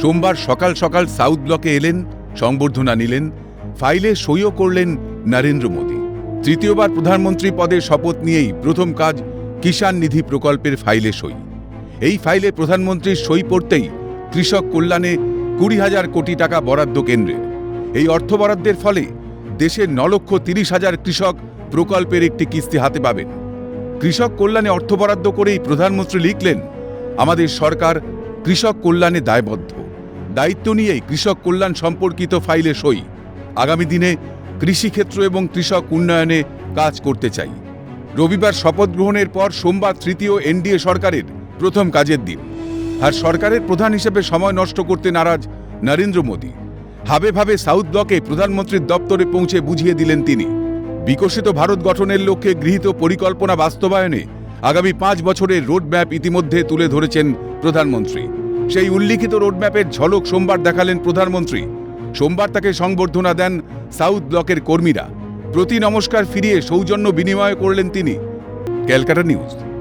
সোমবার সকাল সকাল সাউথ ব্লকে এলেন, সংবর্ধনা নিলেন, ফাইলে সইও করলেন নরেন্দ্র মোদী। তৃতীয়বার প্রধানমন্ত্রী পদে শপথ নিয়েই প্রথম কাজ কিষাণ নিধি প্রকল্পের ফাইলে সই। এই ফাইলে প্রধানমন্ত্রীর সই পড়তেই কৃষক কল্যাণে কুড়ি হাজার কোটি টাকা বরাদ্দ কেন্দ্রের। এই অর্থ বরাদ্দের ফলে দেশের ন লক্ষ তিরিশ হাজার কৃষক প্রকল্পের একটি কিস্তি হাতে পাবেন। কৃষক কল্যাণে অর্থ বরাদ্দ করেই প্রধানমন্ত্রী লিখলেন, আমাদের সরকার কৃষক কল্যাণে দায়বদ্ধ। দায়িত্ব নিয়েই কৃষক কল্যাণ সম্পর্কিত ফাইলে সই। আগামী দিনে কৃষিক্ষেত্র এবং কৃষক উন্নয়নে কাজ করতে চাই। রবিবার শপথ গ্রহণের পর সোমবার তৃতীয় এনডিএ সরকারের প্রথম কাজের দিন। আর সরকারের প্রধান হিসেবে সময় নষ্ট করতে নারাজ নরেন্দ্র মোদী। ভাবে ভাবে সাউথ ব্লকে প্রধানমন্ত্রীর দপ্তরে পৌঁছে বুঝিয়ে দিলেন তিনি। বিকশিত ভারত গঠনের লক্ষ্যে গৃহীত পরিকল্পনা বাস্তবায়নে আগামী পাঁচ বছরের রোডম্যাপ ইতিমধ্যে তুলে ধরেছেন প্রধানমন্ত্রী। সেই উল্লিখিত রোডম্যাপের ঝলক সোমবার দেখালেন প্রধানমন্ত্রী। সোমবার তাকে সংবর্ধনা দেন সাউথ ব্লকের কর্মীরা। প্রতি নমস্কার ফিরিয়ে সৌজন্য বিনিময় করলেন তিনি। Calcutta news.